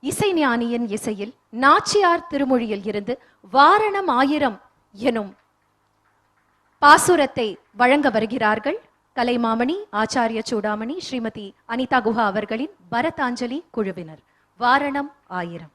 இசை ஞானியின் இசையில் நாச்சியார் திருமொழியில் இருந்து வாரணம் ஆயிரம் எனும் பாசுரத்தை வழங்க வருகிறார்கள். கலைமாமணி ஆச்சாரிய சூடாமணி ஸ்ரீமதி அனிதா குஹா அவர்களின் பரதாஞ்சலி குழுவினர். வாரணம் ஆயிரம்.